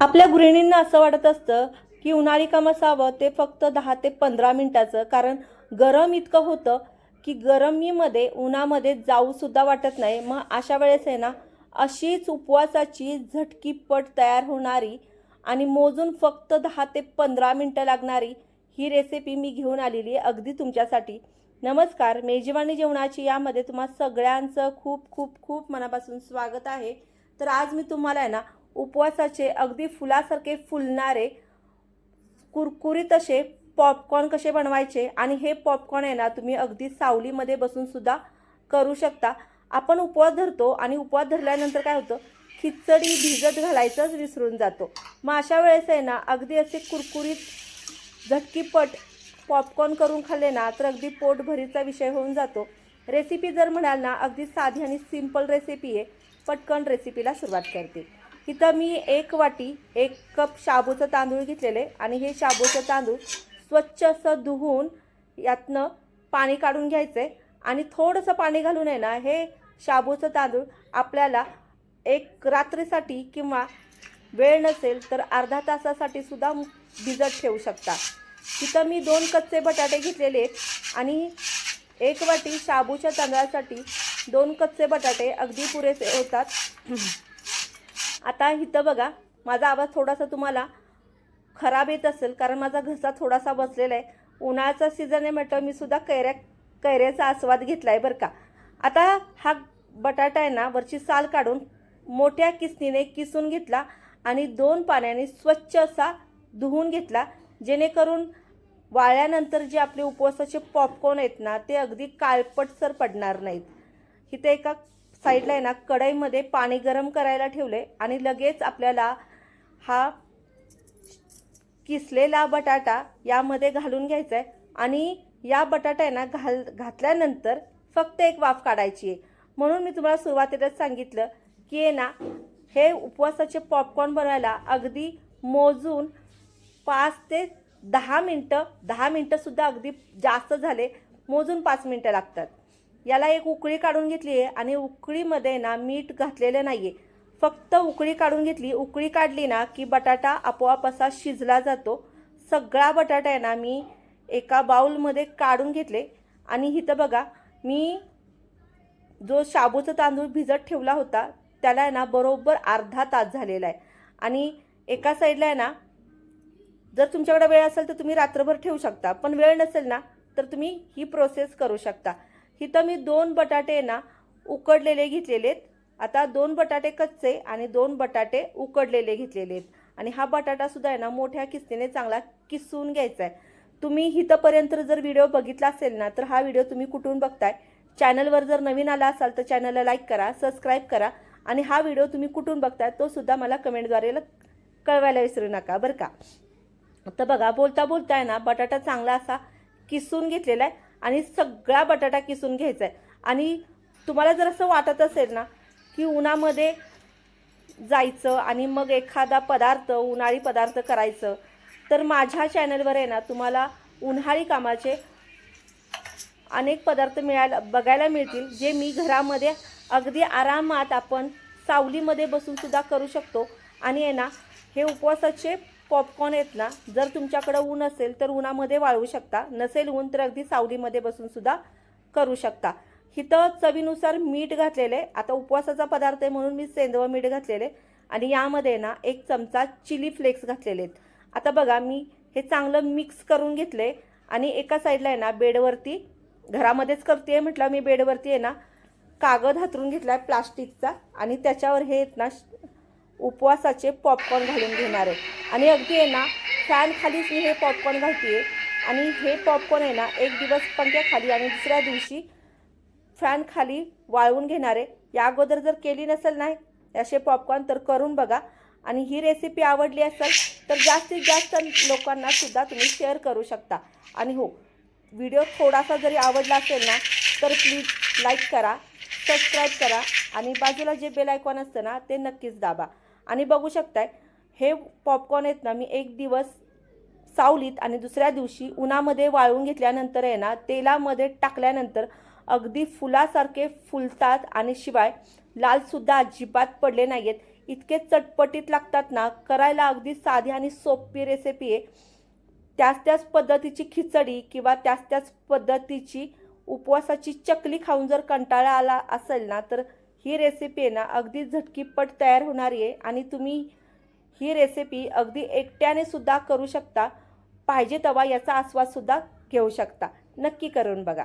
आपल्या गृहिणींना असं वाटत असतं की उन्हाळी काम असावं ते फक्त दहा ते पंधरा मिनटाचं कारण गरम इतकं होतं की गरमीमध्ये उन्हामध्ये जाऊसुद्धा वाटत नाही. मग अशा वेळेस आहे ना अशीच उपवासाची झटकीपट तयार होणारी आणि मोजून फक्त दहा ते पंधरा मिनटं लागणारी ही रेसिपी मी घेऊन आलेली आहे अगदी तुमच्यासाठी. नमस्कार मेजवानी जेवणाची यामध्ये तुम्हा सगळ्यांचं खूप खूप खूप मनापासून स्वागत आहे. तर आज मी तुम्हाला आहे ना उपवासाचे अगदी फुलासारखे फुलणारे कुरकुरीत असे पॉपकॉर्न कसे बनवायचे आणि हे पॉपकॉर्न आहे ना तुम्ही अगदी सावलीमध्ये बसूनसुद्धा करू शकता. आपण उपवास धरतो आणि उपवास धरल्यानंतर काय होतं खिचडी भिजत घालायचंच विसरून जातो. मग अशा वेळेस आहे ना अगदी असे कुरकुरीत झटकीपट पॉपकॉर्न करून खाल्ले ना तर अगदी पोटभरीचा विषय होऊन जातो. रेसिपी जर म्हणाल ना अगदी साधी आणि सिंपल रेसिपी आहे. पटकन रेसिपीला सुरुवात करते. इथं मी एक वाटी एक कप शाबूचं तांदूळ घेतलेले आणि हे शाबूचं तांदूळ स्वच्छ असं धुवून यातनं पाणी काढून घ्यायचं आहे आणि थोडंसं पाणी घालून आहे ना हे शाबूचं तांदूळ आपल्याला एक रात्रीसाठी किंवा वेळ नसेल तर अर्धा तासासाठी सुद्धा भिजत ठेवू शकता. तिथं मी दोन कच्चे बटाटे घेतलेले आहेत आणि एक वाटी शाबूच्या तांदळासाठी दोन कच्चे बटाटे अगदी पुरेसे होतात. आता इथं बघा माझा आवाज थोडासा तुम्हाला खराब येत असेल कारण माझा घसा थोडासा बसलेला आहे. उन्हाळ्याचा सीझन आहे म्हटलं मी सुद्धा कैऱ्या कैऱ्याचा आस्वाद घेतला आहे बरं का. आता हा बटाटा आहे ना वरची साल काढून मोठ्या किसनीने किसून घेतला आणि दोन पाण्याने स्वच्छ असा धुवून घेतला जेणेकरून वाळल्यानंतर जे आपले उपवासाचे पॉपकॉर्न आहेत ना ते अगदी काळपटसर पडणार नाहीत. इथे एका साईडला आहे ना कढईमध्ये पाणी गरम करायला ठेवले आणि लगेच आपल्याला हा किसलेला बटाटा यामध्ये घालून घ्यायचा आहे. आणि या बटाटा आहे ना घाल घातल्यानंतर फक्त एक वाफ काढायची आहे. म्हणून मी तुम्हाला सुरुवातीलाच सांगितलं की आहे ना हे उपवासाचे पॉपकॉर्न बनवायला अगदी मोजून पाच ते दहा मिनटं दहा मिनटंसुद्धा अगदी जास्त झाले मोजून पाच मिनटं लागतात. याला एक उकळी काढून घेतली आहे आणि उकळीमध्ये ना मीठ घातलेलं नाही आहे फक्त उकळी काढून घेतली. उकळी काढली ना की बटाटा आपोआप असा शिजला जातो. सगळा बटाटा आहे ना मी एका बाऊलमध्ये काढून घेतले. आणि इथं बघा मी जो शाबूचा तांदूळ भिजत ठेवला होता त्याला आहे ना बरोबर अर्धा तास झालेला आहे. आणि एका साईडला आहे ना जर तुमच्याकडे वेळ असेल तर तुम्ही रात्रभर ठेवू शकता. पण वेळ नसेल ना तर तुम्ही ही प्रोसेस करू शकता. इथं मी दोन बटाटे ना उकडलेले घेतलेले आहेत. आता दोन बटाटे कच्चे आणि दोन बटाटे उकडलेले घेतलेले आहेत. आणि हा बटाटासुद्धा आहे ना मोठ्या किस्तीने चांगला किसून घ्यायचा आहे. तुम्ही इथंपर्यंत जर व्हिडिओ बघितला असेल ना तर हा व्हिडिओ तुम्ही कुठून बघताय? चॅनलवर जर नवीन आला असाल तर चॅनलला लाईक करा सबस्क्राईब करा आणि हा व्हिडिओ तुम्ही कुठून बघताय तो सुद्धा मला कमेंटद्वारे कळवायला विसरू नका बरं का? तर बघा बोलता बोलताय ना बटाटा चांगला असा किसून घेतलेला आहे. आणि सगळा बटाटा किसून घ्यायचा आहे आणि तुम्हाला जर असं वाटत असेल ना की उन्हामध्ये जायचं आणि मग एखादा पदार्थ उन्हाळी पदार्थ करायचं तर माझ्या चॅनलवर आहे ना तुम्हाला उन्हाळी कामाचे अनेक पदार्थ मिळायला बघायला मिळतील जे मी घरामध्ये अगदी आरामात आपण सावलीमध्ये बसूनसुद्धा करू शकतो. आणि आहे ना हे उपवासाचे पॉपकॉर्न आहेत ना जर तुमच्याकडं ऊन असेल तर उन्हामध्ये वाळवू शकता. नसेल ऊन तर अगदी सावलीमध्ये बसून सुद्धा करू शकता. इथं चवीनुसार मीठ घातलेले आता उपवासाचा पदार्थ आहे म्हणून मी सेंदव मीठ घातलेले आणि यामध्ये ना एक चमचा चिली फ्लेक्स घातलेले आहेत. आता बघा मी हे चांगलं मिक्स करून घेतले आणि एका साईडला आहे ना बेडवरती घरामध्येच करते म्हटलं मी बेडवरती आहे ना कागद हातरून घेतला आहे प्लास्टिकचा आणि त्याच्यावर हे आहेत ना उपवासाचे पॉपकॉर्न घालून घेणार आहे. आणि अगदी आहे ना फॅन खालीच मी हे पॉपकॉर्न घालते आणि हे पॉपकॉर्न आहे ना एक दिवस पंख्याखाली आणि दुसऱ्या दिवशी फॅन खाली वाळवून घेणार आहे. या अगोदर जर केली नसेल नाही असे पॉपकॉर्न तर करून बघा. आणि ही रेसिपी आवडली असेल तर जास्तीत जास्त लोकांना सुद्धा तुम्ही शेअर करू शकता. आणि हो व्हिडिओ थोडासा जरी आवडला असेल ना तर प्लीज लाईक करा सबस्क्राईब करा. आणि बाजूला जे बेल आयकॉन असतं ना ते नक्कीच दाबा. आणि बघू शकताय हे पॉपकॉर्न आहेत ना मी एक दिवस सावलीत आणि दुसऱ्या दिवशी उन्हामध्ये वाळवून घेतल्यानंतर आहे ना तेलामध्ये टाकल्यानंतर अगदी फुलासारखे फुलतात आणि शिवाय लालसुद्धा अजिबात पडले नाही आहेत इतके चटपटीत लागतात ना करायला अगदी साधी आणि सोपी रेसिपी आहे. त्याच त्याच पद्धतीची खिचडी किंवा त्याच त्याच पद्धतीची उपवासाची चकली खाऊन जर कंटाळा आला असेल ना तर ही रेसिपी आहे ना अगदी झटकीपट तयार होणारी आहे आणि तुम्ही ही रेसिपी अगदी एकट्याने सुद्धा करू शकता. पाहिजे तेव्हा याचा आस्वादसुद्धा घेऊ शकता. नक्की करून बघा.